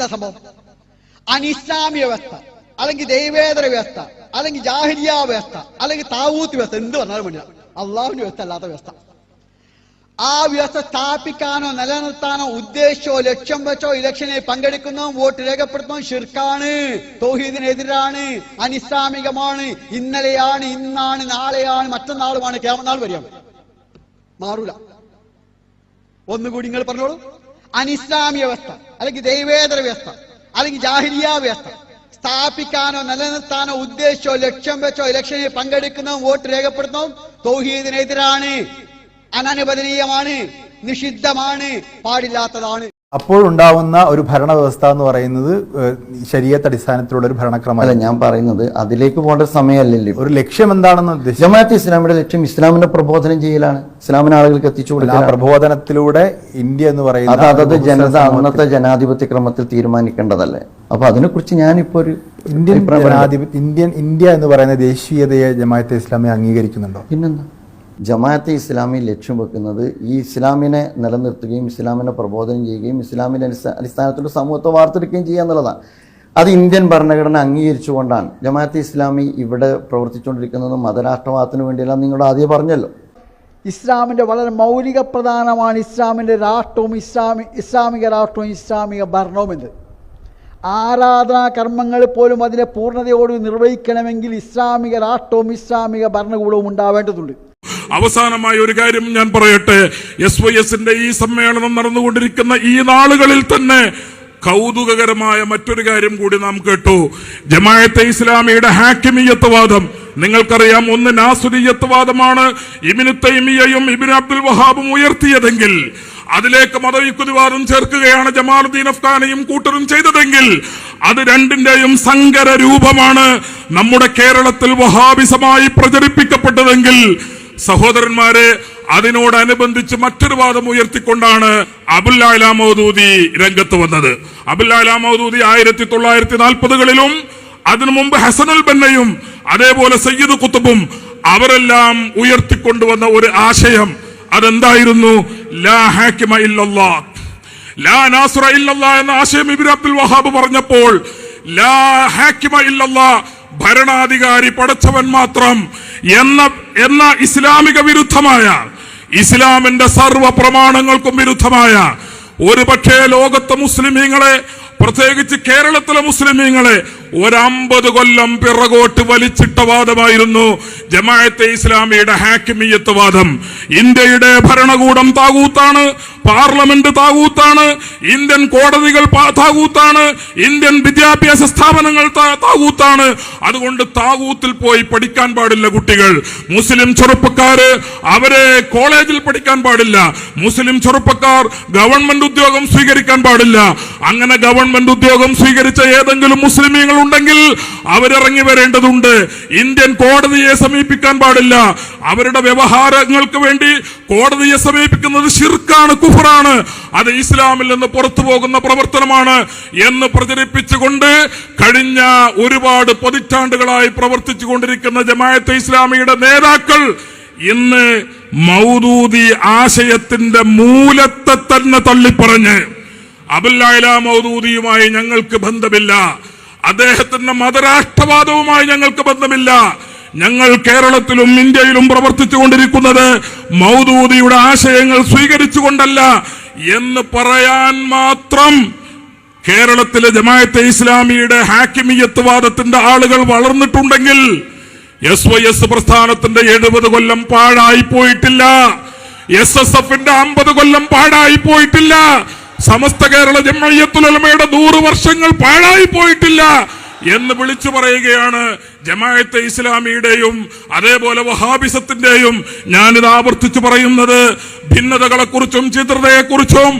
എന്താ സംഭവം? അനിസ്ലാമിക വ്യവസ്ഥ അല്ലെങ്കിൽ ദൈവേതര വ്യവസ്ഥ അല്ലെങ്കിൽ ജാഹിരിയ വ്യവസ്ഥ അല്ലെങ്കിൽ താവൂത്ത് വ്യവസ്ഥ എന്ത് പറഞ്ഞാലും വേണ്ടില്ല അള്ളാഹുവിന്റെ വ്യവസ്ഥ അല്ലാത്ത വ്യവസ്ഥ. ആ വ്യവസ്ഥ സ്ഥാപിക്കാനോ നിലനിർത്താനോ ഉദ്ദേശിച്ചോ ലക്ഷ്യം വെച്ചോ ഇലക്ഷനിൽ പങ്കെടുക്കുന്നോ വോട്ട് രേഖപ്പെടുത്തുന്നോ ഷിർക്കാണ് തോഹീദിനെതിരാണ് അനിസ്ലാമികമാണ് ഇന്നലെയാണ് ഇന്നാണ് നാളെയാണ് മറ്റന്നാളുമാണ് കേമനാൾ വരിക മാറൂല. ഒന്നുകൂടി നിങ്ങൾ പറഞ്ഞോളൂ. അനിസ്ലാമിക വ്യവസ്ഥ അല്ലെങ്കിൽ ദൈവേതര വ്യവസ്ഥ അല്ലെങ്കിൽ ജാഹിരിയ വ്യവസ്ഥ സ്ഥാപിക്കാനോ നിലനിർത്താനോ ഉദ്ദേശിച്ചോ ലക്ഷ്യം വെച്ചോ ഇലക്ഷനിൽ പങ്കെടുക്കുന്നതും വോട്ട് രേഖപ്പെടുത്തുന്നതും തൗഹീദിനെതിരാണ്. അനനുവദനീയമാണ് നിഷിദ്ധമാണ് പാടില്ലാത്തതാണ്. അപ്പോഴുണ്ടാവുന്ന ഒരു ഭരണവ്യവസ്ഥ എന്ന് പറയുന്നത് ശരീരത്തെ അടിസ്ഥാനത്തിലുള്ള ഒരു അല്ല ഭരണക്രമമല്ല ഞാൻ പറയുന്നത് അതിലേക്ക് പോകേണ്ട സമയമല്ലല്ലോ. ഒരു ലക്ഷ്യം എന്താണെന്ന് ജമാഅത്ത് ഇസ്ലാമിയുടെ ലക്ഷ്യം ഇസ്ലാമിന്റെ പ്രബോധനം ചെയ്യലാണ്. ഇസ്ലാമിന് ആളുകൾക്ക് എത്തിച്ചു കൊടുക്കുക പ്രബോധനത്തിലൂടെ ഇന്ത്യ എന്ന് പറയുന്നത് പറയുന്ന അതത് ജനത അന്നത്തെ ജനാധിപത്യ ക്രമത്തിൽ തീരുമാനിക്കേണ്ടതല്ലേ? അപ്പൊ അതിനെക്കുറിച്ച് ഞാനിപ്പോ ഒരു ഇന്ത്യൻ ജനാധിപത്യ ഇന്ത്യൻ ഇന്ത്യ എന്ന് പറയുന്ന ദേശീയതയെ ജമാഅത്തെ ഇസ്ലാമി അംഗീകരിക്കുന്നുണ്ടോ? പിന്നെന്താ? ജമാഅത്തെ ഇസ്ലാമി ലക്ഷ്യം വെക്കുന്നത് ഈ ഇസ്ലാമിനെ നിലനിർത്തുകയും ഇസ്ലാമിനെ പ്രബോധനം ചെയ്യുകയും ഇസ്ലാമിന്റെ അടിസ്ഥാ- അടിസ്ഥാനത്തിൽ സമൂഹത്തെ വാർത്തെടുക്കുകയും ചെയ്യുക എന്നുള്ളതാണ്. അത് ഇന്ത്യൻ ഭരണഘടന അംഗീകരിച്ചുകൊണ്ടാണ്. ജമാഅത്തെ ഇസ്ലാമി ഇവിടെ പ്രവർത്തിച്ചുകൊണ്ടിരിക്കുന്നത് മതരാഷ്ട്രവാദത്തിന് വേണ്ടിയല്ല നിങ്ങളുടെ ആദ്യം പറഞ്ഞല്ലോ. ഇസ്ലാമിന്റെ വളരെ മൗലിക പ്രധാനമാണ് ഇസ്ലാമിന്റെ രാഷ്ട്രവും ഇസ്ലാമി ഇസ്ലാമിക രാഷ്ട്രവും ഇസ്ലാമിക ഭരണവും എന്ന് ആരാധനാ കർമ്മങ്ങൾ പോലും അതിനെ പൂർണതയോട് നിർവഹിക്കണമെങ്കിൽ ഇസ്ലാമിക രാഷ്ട്രവും ഇസ്ലാമിക ഭരണകൂടവും ഉണ്ടാവേണ്ടതുണ്ട്. അവസാനമായി ഒരു കാര്യം ഞാൻ പറയട്ടെ. എസ് വൈ എസിന്റെ ഈ സമ്മേളനം നടന്നുകൊണ്ടിരിക്കുന്ന ഈ നാളുകളിൽ തന്നെ കൗതുകകരമായ മറ്റൊരു കാര്യം കൂടി നാം കേട്ടു. ജമായത്തെ ഇസ്ലാമിയുടെ ഹാക്കിമിയത്വവാദം നിങ്ങൾക്കറിയാം ഒന്ന് നാസുരീയത്വവാദമാണ് ഇബിന് തൈമിയയും ഇബിൻ അബ്ദുൽ വഹാബും ഉയർത്തിയതെങ്കിൽ അതിലേക്ക് മതവിക്കുതിവാദം ചേർക്കുകയാണ് ജമാലുദ്ദീൻ അഫ്ഗാനയും കൂട്ടരും ചെയ്തതെങ്കിൽ അത് രണ്ടിന്റെയും സങ്കര രൂപമാണ്. നമ്മുടെ കേരളത്തിൽ വഹാബിസമായി പ്രചരിപ്പിക്കപ്പെട്ടതെങ്കിൽ സഹോദരന്മാരെ അതിനോടനുബന്ധിച്ച് മറ്റൊരു വാദം ഉയർത്തിക്കൊണ്ടാണ് അബുല്ലാല മൗദൂദി രംഗത്ത് വന്നത്. അബുല്ലാല മൗദൂദി ആയിരത്തി തൊള്ളായിരത്തി നാൽപ്പതുകളിലും അതിനു മുമ്പ് ഹസനുൽ ബന്നയും അതേപോലെ സയ്യിദ് കുത്തുബും അവരെല്ലാം ഉയർത്തിക്കൊണ്ടുവന്ന ഒരു ആശയം അതെന്തായിരുന്നു? ലാ ലാ എന്ന ആശയം ഇബിൻ അബ്ദുൽ വഹാബ് പറഞ്ഞപ്പോൾ ലാ ഭരണാധികാരി പടച്ചവൻ മാത്രം എന്ന എന്ന ഇസ്ലാമിക വിരുദ്ധമായ ഇസ്ലാമിന്റെ സർവ പ്രമാണങ്ങൾക്കും വിരുദ്ധമായ ഒരു പക്ഷേ ലോകത്തെ മുസ്ലിമീങ്ങളെ പ്രത്യേകിച്ച് കേരളത്തിലെ മുസ്ലിമീങ്ങളെ ഒരമ്പത് കൊല്ലം പിറകോട്ട് വലിച്ചിട്ട വാദമായിരുന്നു ജമാഅത്തെ ഇസ്ലാമിയുടെ ഹാക്കിമിയത്ത് വാദം. ഇന്ത്യയുടെ ഭരണകൂടം താകൂത്താണ് പാർലമെന്റ് താകൂത്താണ് ഇന്ത്യൻ കോടതികൾ താകൂത്താണ് ഇന്ത്യൻ വിദ്യാഭ്യാസ സ്ഥാപനങ്ങൾ താകൂത്താണ്. അതുകൊണ്ട് താകൂത്തിൽ പോയി പഠിക്കാൻ പാടില്ല കുട്ടികൾ. മുസ്ലിം ചെറുപ്പക്കാര് അവരെ കോളേജിൽ പഠിക്കാൻ പാടില്ല. മുസ്ലിം ചെറുപ്പക്കാർ ഗവൺമെന്റ് ഉദ്യോഗം സ്വീകരിക്കാൻ പാടില്ല. അങ്ങനെ ഗവൺമെന്റ് ഉദ്യോഗം സ്വീകരിച്ച ഏതെങ്കിലും മുസ്ലിമീങ്ങൾ ഉണ്ടെങ്കിൽ അവരിറങ്ങി വരേണ്ടതുണ്ട്. ഇന്ത്യൻ കോടതിയെ സമീപിക്കാൻ പാടില്ല. അവരുടെ വ്യവഹാരങ്ങൾക്ക് വേണ്ടി കോടതിയെ സമീപിക്കുന്നത് ശിർക്കാണ് കുഫറാണ്. അത് ഇസ്ലാമിൽ നിന്ന് പുറത്തു പോകുന്ന പ്രവർത്തനമാണ് എന്ന് പ്രചരിപ്പിച്ചുകൊണ്ട് കഴിഞ്ഞ ഒരുപാട് പതിറ്റാണ്ടുകളായി പ്രവർത്തിച്ചു കൊണ്ടിരിക്കുന്ന ജമാഅത്തെ ഇസ്ലാമിയുടെ നേതാക്കൾ ഇന്ന് മൗദൂദി ആശയത്തിന്റെ മൂലത്തെ തന്നെ തള്ളിപ്പറഞ്ഞ് അബുല്ലായ മൗദൂദിയുമായി ഞങ്ങൾക്ക് ബന്ധമില്ല. അദ്ദേഹത്തിന്റെ മതരാഷ്ട്രവാദവുമായി ഞങ്ങൾക്ക് ബന്ധമില്ല. ഞങ്ങൾ കേരളത്തിലും ഇന്ത്യയിലും പ്രവർത്തിച്ചു കൊണ്ടിരിക്കുന്നത് മൗദൂദിയുടെ ആശയങ്ങൾ സ്വീകരിച്ചുകൊണ്ടല്ല എന്ന് പറയാൻ മാത്രം കേരളത്തിലെ ജമായത്തെ ഇസ്ലാമിയുടെ ഹാക്കിമിയത്ത് വാദത്തിന്റെ ആളുകൾ വളർന്നിട്ടുണ്ടെങ്കിൽ എസ് വൈ എസ് പ്രസ്ഥാനത്തിന്റെ എഴുപത് കൊല്ലം പാഴായി പോയിട്ടില്ല. എസ് എസ് എഫിന്റെ അമ്പത് കൊല്ലം പാഴായി പോയിട്ടില്ല. സമസ്ത കേരള ജമ്മയ്യത്തുലമയുടെ നൂറ് വർഷങ്ങൾ പാഴായി പോയിട്ടില്ല എന്ന് വിളിച്ചു പറയുകയാണ് ജമാഅത്തെ ഇസ്ലാമിയുടെയും അതേപോലെ വഹാബിസത്തിന്റെയും ഞാനിത് ആവർത്തിച്ചു പറയുന്നത്. ഭിന്നതകളെക്കുറിച്ചും ചിത്രതയെക്കുറിച്ചും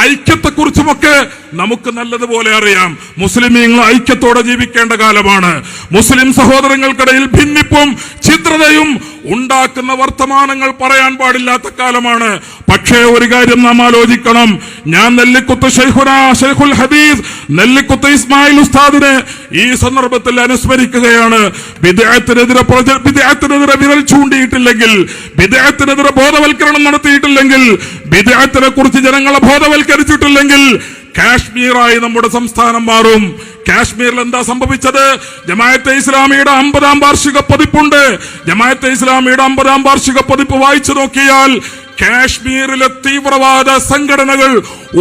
ഐക്യത്തെക്കുറിച്ചുമൊക്കെ നമുക്ക് നല്ലതുപോലെ അറിയാം. മുസ്ലിമീങ്ങൾ ഐക്യത്തോടെ ജീവിക്കേണ്ട കാലമാണ്. മുസ്ലിം സഹോദരങ്ങൾക്കിടയിൽ ഭിന്നിപ്പും ചിത്രതയും ഉണ്ടാക്കുന്ന വർത്തമാനങ്ങൾ പറയാൻ പാടില്ലാത്ത കാലമാണ്. പക്ഷേ ഒരു കാര്യം നാം ആലോചിക്കണം. ഞാൻ നെല്ലിക്കുത്ത് ഷെയ്ഖുൽ ഹദീസ് നെല്ലിക്കുത്ത് ഇസ്മായിൽ ഉസ്താദിനെ ഈ സന്ദർഭത്തിൽ അനുസ്മരിക്കുകയാണ്. വിദേഹത്തിനെതിരെ വിദേഹത്തിനെതിരെ വിരൽ ചൂണ്ടിയിട്ടില്ലെങ്കിൽ വിദേഹത്തിനെതിരെ ബോധവൽക്കരണം നടത്തിയിട്ടില്ലെങ്കിൽ വിദേഹത്തിനെ കുറിച്ച് ജനങ്ങളെ ബോധവൽക്കരിച്ചിട്ടില്ലെങ്കിൽ കാശ്മീറായി നമ്മുടെ സംസ്ഥാനം മാറും. കാശ്മീരിൽ എന്താ സംഭവിച്ചത്? ജമായത്തെ ഇസ്ലാമിയുടെ അമ്പതാം വാർഷിക പതിപ്പുണ്ട്. ജമായത്തെ ഇസ്ലാമിയുടെ അമ്പതാം വാർഷിക പതിപ്പ് വായിച്ചു നോക്കിയാൽ കാശ്മീരിലെ തീവ്രവാദ സംഘടനകൾ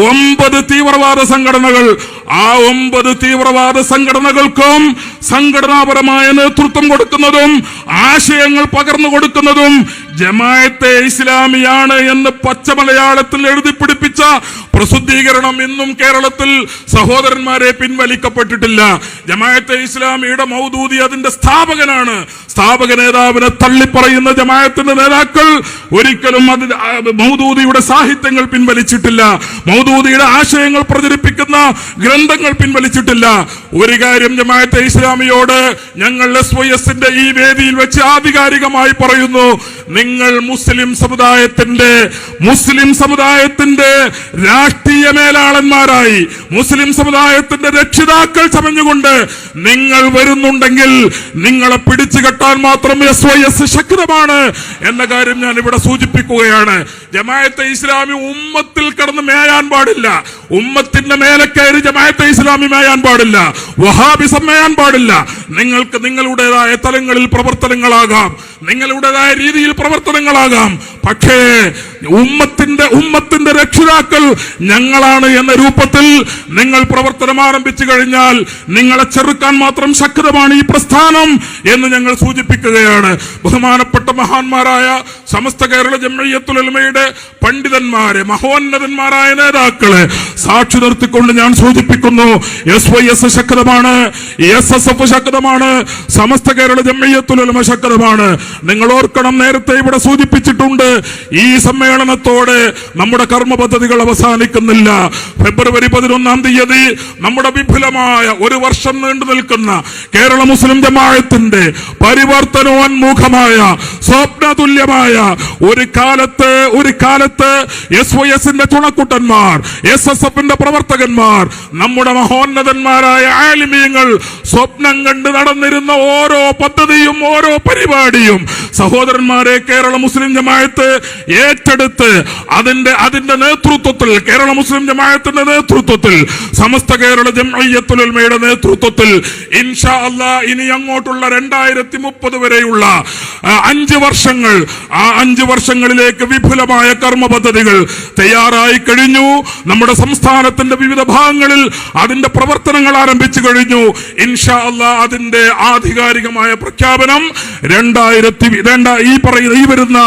ഒമ്പത് തീവ്രവാദ സംഘടനകൾ. ആ ഒമ്പത് തീവ്രവാദ സംഘടനകൾക്കും സംഘടനാപരമായ നേതൃത്വം കൊടുക്കുന്നതും ആശയങ്ങൾ പകർന്നു കൊടുക്കുന്നതും ജമായത്തെ ഇസ്ലാമിയാണ് എന്ന് പച്ചമലയാളത്തിൽ എഴുതി പിടിപ്പിച്ച പ്രസിദ്ധീകരണം ഇന്നും കേരളത്തിൽ സഹോദരന്മാരെ പിൻവലിക്കപ്പെട്ടിട്ടില്ല. ജമായത്തെ ഇസ്ലാമിയുടെ മൗദൂദി അതിന്റെ സ്ഥാപകനാണ്. സ്ഥാപക നേതാവിനെ തള്ളിപ്പറയുന്ന ജമായത്തിന്റെ നേതാക്കൾ ഒരിക്കലും അത് മൗദൂദിയുടെ സാഹിത്യങ്ങൾ പിൻവലിച്ചിട്ടില്ല. മൗദൂദിയുടെ ആശയങ്ങൾ പ്രചരിപ്പിക്കുന്ന ഗ്രന്ഥങ്ങൾ പിൻവലിച്ചിട്ടില്ല. ഒരു കാര്യം ജമായത്തെ ഇസ്ലാമിയോട് ഞങ്ങൾ എസ് വൈ എസിന്റെ ഈ വേദിയിൽ വെച്ച് ആധികാരികമായി പറയുന്നു. നിങ്ങൾ മുസ്ലിം സമുദായത്തിന്റെ മുസ്ലിം സമുദായത്തിന്റെ രാഷ്ട്രീയ മേലാളന്മാരായി മുസ്ലിം സമുദായത്തിന്റെ രക്ഷിതാക്കൾ ചമഞ്ഞുകൊണ്ട് നിങ്ങൾ വരുന്നുണ്ടെങ്കിൽ നിങ്ങളെ പിടിച്ചു കെട്ടാൻ മാത്രം എസ് വൈ എസ് ശക്തമാണ് എന്ന കാര്യം ഞാൻ ഇവിടെ സൂചിപ്പിക്കുകയാണ്. ജമായത്തെ ഇസ്ലാമി ഉമ്മത്തിൽ കടന്ന് മേയാൻ പാടില്ല. ഉമ്മത്തിന്റെ മേലെ കയറി ജമായത്തെ ഇസ്ലാമി മേയാൻ പാടില്ല. വഹാബിസം മേയാൻ പാടില്ല. നിങ്ങൾക്ക് നിങ്ങളുടേതായ തലങ്ങളിൽ പ്രവർത്തനങ്ങളാകാം. നിങ്ങളുടേതായ രീതിയിൽ പ്രവർത്തനങ്ങളാകാം. പക്ഷേ ഉമ്മത്തിന്റെ ഉമ്മത്തിന്റെ രക്ഷിതാക്കൾ ഞങ്ങളാണ് എന്ന രൂപത്തിൽ നിങ്ങൾ പ്രവർത്തനം ആരംഭിച്ചു കഴിഞ്ഞാൽ നിങ്ങളെ ചെറുക്കാൻ മാത്രം ശക്തമാണ് ഈ പ്രസ്ഥാനം എന്ന് ഞങ്ങൾ സൂചിപ്പിക്കുകയാണ്. ബഹുമാനപ്പെട്ട മഹാന്മാരായ സമസ്ത കേരള ജമ്മയ്യത്തുലമയുടെ പണ്ഡിതന്മാരെ മഹോന്നതന്മാരായ നേതാക്കളെ സാക്ഷി നിർത്തിക്കൊണ്ട് ഞാൻ സൂചിപ്പിക്കുന്നു എസ് വൈ എസ് ശക്തമാണ് എസ് എസ് എഫ് ശക്തമാണ് സമസ്ത കേരള ജമ്മയ്യത്തുലമ ശക്തമാണ്. നിങ്ങൾ ഓർക്കണം നേരത്തെ ഇവിടെ സൂചിപ്പിച്ചിട്ടുണ്ട് ഈ സമ്മേളനത്തോടെ നമ്മുടെ കർമ്മ പദ്ധതികൾ അവസാനിക്കുന്നില്ല. ഫെബ്രുവരി പതിനൊന്നാം തീയതി നമ്മുടെ വിപുലമായ ഒരു വർഷം നീണ്ടു നിൽക്കുന്ന കേരള മുസ്ലിം ജമാഅത്തിന്റെ പരിവർത്തനോന്മുഖമായ സ്വപ്നതുല്യമായ ഒരു കാലത്ത് ഒരു കാലത്ത് എസ് വൈ എസിന്റെ ചുണക്കുട്ടന്മാർ എസ് എസ് എഫിന്റെ പ്രവർത്തകന്മാർ നമ്മുടെ മഹോന്നതന്മാരായ ആലിമീങ്ങൾ സ്വപ്നം കണ്ട് നടന്നിരുന്ന ഓരോ പദ്ധതിയും ഓരോ പരിപാടിയും സഹോദരന്മാരെ കേരള മുസ്ലിം ജമാഅത്ത് ഏറ്റെടുത്ത് അതിന്റെ അതിന്റെ നേതൃത്വത്തിൽ കേരള മുസ്ലിം ജമാഅത്തിന്റെ നേതൃത്വത്തിൽ സമസ്ത കേരള ജംഅയ്യത്തുലമയുടെ നേതൃത്വത്തിൽ ഇൻഷാ അല്ലാ ഇനി അങ്ങോട്ടുള്ള രണ്ടായിരത്തി മുപ്പത് വരെയുള്ള അഞ്ച് വർഷങ്ങൾ ആ അഞ്ച് വർഷങ്ങളിലേക്ക് വിപുലമായ കർമ്മ പദ്ധതികൾ തയ്യാറായി കഴിഞ്ഞു. നമ്മുടെ സംസ്ഥാനത്തിന്റെ വിവിധ ഭാഗങ്ങളിൽ അതിന്റെ പ്രവർത്തനങ്ങൾ ആരംഭിച്ചു കഴിഞ്ഞു. ഇൻഷാ അല്ലാ അതിന്റെ ആധികാരികമായ പ്രഖ്യാപനം രണ്ടായിരത്തി രണ്ട ഈ പറയുന്ന ഈ വരുന്ന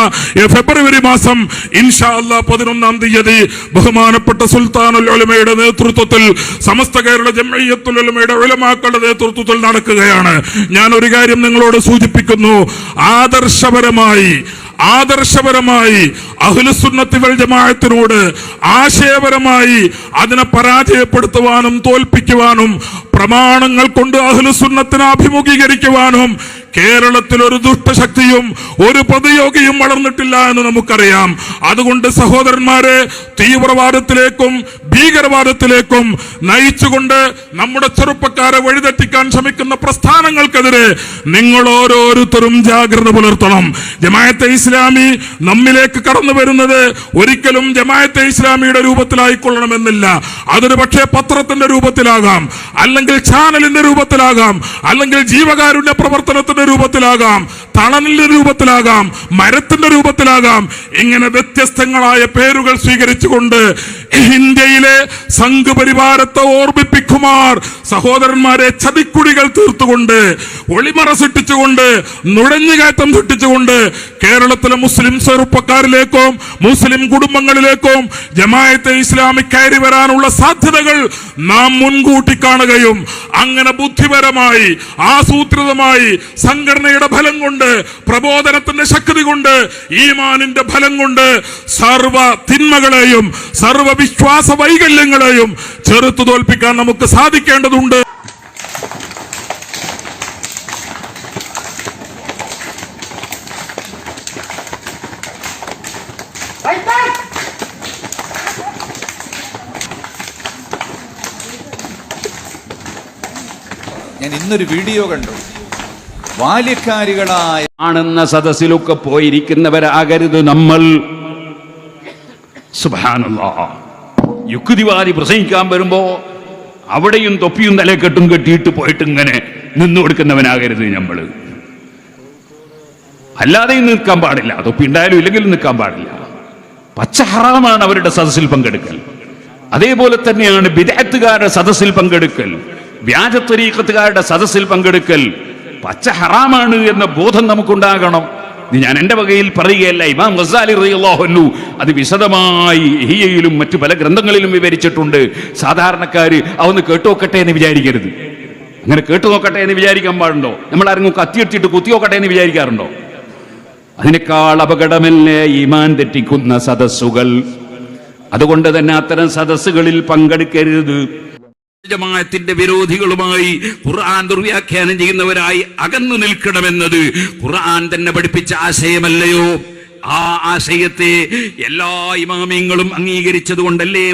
ഫെബ്രുവരി മാസം ഇൻഷാ അല്ലാ പതിനൊന്നാം തീയതി ബഹുമാനപ്പെട്ട സുൽത്താനുൽ ഉലമയുടെ നേതൃത്വത്തിൽ സമസ്ത കേരള ജംഇയ്യത്തുൽ ഉലമയുടെ ഉലമാക്കളുടെ നേതൃത്വത്തിൽ നടക്കുകയാണ്. ഞാൻ ഒരു കാര്യം നിങ്ങളോട് സൂചിപ്പിക്കുന്നു. ആദർശപരമായി ആദർശപരമായി അഹ്ലുസുന്നത്തി വൽ ആശയപരമായി അതിനെ പരാജയപ്പെടുത്തുവാനും തോൽപ്പിക്കുവാനും പ്രമാണങ്ങൾ കൊണ്ട് അഹുലസുന്നത്തിനെ അഭിമുഖീകരിക്കുവാനും കേരളത്തിൽ ഒരു ദുഷ്ടശക്തിയും ഒരു പ്രതിയോഗിയും വളർന്നിട്ടില്ല എന്ന് നമുക്കറിയാം. അതുകൊണ്ട് സഹോദരന്മാരെ തീവ്രവാദത്തിലേക്കും ഭീകരവാദത്തിലേക്കും നയിച്ചുകൊണ്ട് നമ്മുടെ ചെറുപ്പക്കാരെ വഴിതെറ്റിക്കാൻ ശ്രമിക്കുന്ന പ്രസ്ഥാനങ്ങൾക്കെതിരെ നിങ്ങൾ ഓരോരുത്തരും ജാഗ്രത പുലർത്തണം. ജമായത്തെ ഇസ്ലാമി നമ്മിലേക്ക് കടന്നു വരുന്നത് ഒരിക്കലും ജമായത്തെ ഇസ്ലാമിയുടെ രൂപത്തിലായിക്കൊള്ളണമെന്നില്ല. അതൊരു പക്ഷേ പത്രത്തിന്റെ രൂപത്തിലാകാം അല്ലെങ്കിൽ ചാനലിന്റെ രൂപത്തിലാകാം അല്ലെങ്കിൽ ജീവകാരുണ്യ പ്രവർത്തനത്തിന്റെ രൂപത്തിലാകാം തണലിന്റെ രൂപത്തിലാകാം മരത്തിന്റെ രൂപത്തിലാകാം. ഇങ്ങനെ വ്യത്യസ്തങ്ങളായ പേരുകൾ സ്വീകരിച്ചുകൊണ്ട് ഇന്ത്യയിലെ സംഘപരിവാരത്തെ ഓർമ്മിപ്പിക്കുമാർ സഹോദരന്മാരെ ചതിക്കുടികൾ തീർത്തുകൊണ്ട് ഒളിമറ സൃഷ്ടിച്ചുകൊണ്ട് നുഴഞ്ഞുകയറ്റം സൃഷ്ടിച്ചുകൊണ്ട് കേരളത്തിലെ മുസ്ലിം ചെറുപ്പക്കാരിലേക്കും മുസ്ലിം കുടുംബങ്ങളിലേക്കും ജമായത്തെ ഇസ്ലാമി കയറി വരാനുള്ള സാധ്യതകൾ നാം മുൻകൂട്ടി കാണുകയും അങ്ങനെ ബുദ്ധിപരമായി ആസൂത്രിതമായി സംഘടനയുടെ ഫലം കൊണ്ട് പ്രബോധനത്തിന്റെ ശക്തി കൊണ്ട് ഈമാനിന്റെ ഫലം കൊണ്ട് സർവ തിന്മകളെയും സർവ വിശ്വാസ വൈകല്യങ്ങളെയും ചെറുത്തു തോൽപ്പിക്കാൻ നമുക്ക് സാധിക്കേണ്ടതുണ്ട്. ഞാൻ ഇന്നൊരു വീഡിയോ കണ്ടു. ബാല്യക്കാരികളായ ആണെന്ന സദസ്സിലൊക്കെ പോയിരിക്കുന്നവരാകരുത് നമ്മൾ. സുബാനുള്ള യുക്തിവാദി പ്രസംഗിക്കാൻ വരുമ്പോ അവിടെയും തൊപ്പിയും തലക്കെട്ടും കെട്ടിയിട്ട് പോയിട്ട് ഇങ്ങനെ നിന്നു കൊടുക്കുന്നവനാകരുത് നമ്മൾ അല്ലാതെയും നിൽക്കാൻ പാടില്ല. തൊപ്പി ഉണ്ടായാലും ഇല്ലെങ്കിലും നിൽക്കാൻ പാടില്ല. പച്ച ഹറാമാണ് അവരുടെ സദസ്സിൽ പങ്കെടുക്കൽ. അതേപോലെ തന്നെയാണ് വിദഗ്ധകാരുടെ സദസ്സിൽ പങ്കെടുക്കൽ. വ്യാജത്വരീക്കത്തുകാരുടെ സദസ്സിൽ പങ്കെടുക്കൽ. പച്ച ഹറാമാണ് എന്ന ബോധം നമുക്കുണ്ടാകണം. ഞാൻ എന്റെ വകയിൽ പറയുകയല്ല. ഇമാം ഗസാലി റളിയല്ലാഹു അത് വിശദമായി ഹിയയിലും മറ്റു പല ഗ്രന്ഥങ്ങളിലും വിവരിച്ചിട്ടുണ്ട്. സാധാരണക്കാര് അതൊന്ന് കേട്ടുനോക്കട്ടെ എന്ന് വിചാരിക്കരുത്. അങ്ങനെ കേട്ടു നോക്കട്ടെ എന്ന് വിചാരിക്കാൻ പാടുണ്ടോ? നമ്മൾ ആരെങ്കിലും കത്തിയെടുത്തിട്ട് കുത്തി നോക്കട്ടെ എന്ന് വിചാരിക്കാറുണ്ടോ? അതിനേക്കാൾ അപകടമല്ലേ ഈമാൻ തെറ്റിക്കുന്ന സദസ്സുകൾ? അതുകൊണ്ട് തന്നെ അത്തരം സദസ്സുകളിൽ പങ്കെടുക്കരുത്. ജമാഅത്തിന്റെ വിരോധികളുമായി ഖുർആൻ ദുർവ്യാഖ്യാനം ചെയ്യുന്നവരായി അകന്നു നിൽക്കണമെന്നത് ഖുർആൻ തന്നെ പഠിപ്പിച്ച ആശയമല്ലയോ? ആ ആശയത്തെ എല്ലാ ഇമാമിയങ്ങളും അംഗീകരിച്ചത് കൊണ്ടല്ലേ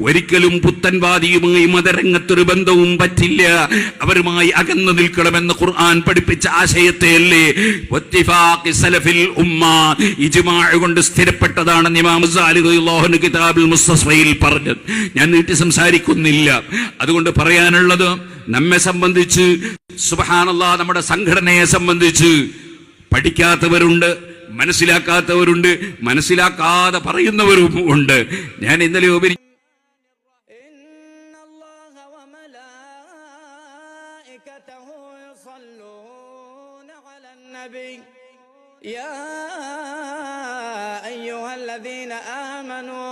ഒരിക്കലും പുത്തൻവാദിയുമായി മതരംഗത്തൊരു ബന്ധവും പറ്റില്ല. അവരുമായി അകന്നു നിൽക്കണമെന്ന് ഖുർആൻ പഠിപ്പിച്ച ആശയത്തെ അല്ലേ? കൊണ്ട് സ്ഥിരപ്പെട്ടതാണ് മുസ്തസ്ഫയിൽ പറഞ്ഞത്. ഞാൻ നീട്ടി സംസാരിക്കുന്നില്ല. അതുകൊണ്ട് പറയാനുള്ളത് നമ്മെ സംബന്ധിച്ച് സുബഹാനല്ലാ നമ്മുടെ സംഘടനയെ സംബന്ധിച്ച് പഠിക്കാത്തവരുണ്ട് മനസ്സിലാക്കാത്തവരുണ്ട് മനസ്സിലാക്കാതെ പറയുന്നവരും ഉണ്ട് ഞാൻ ഇന്നലെ ഉപരി إن الله وملائكته يصلون على النبي يا أيها الذين آمنوا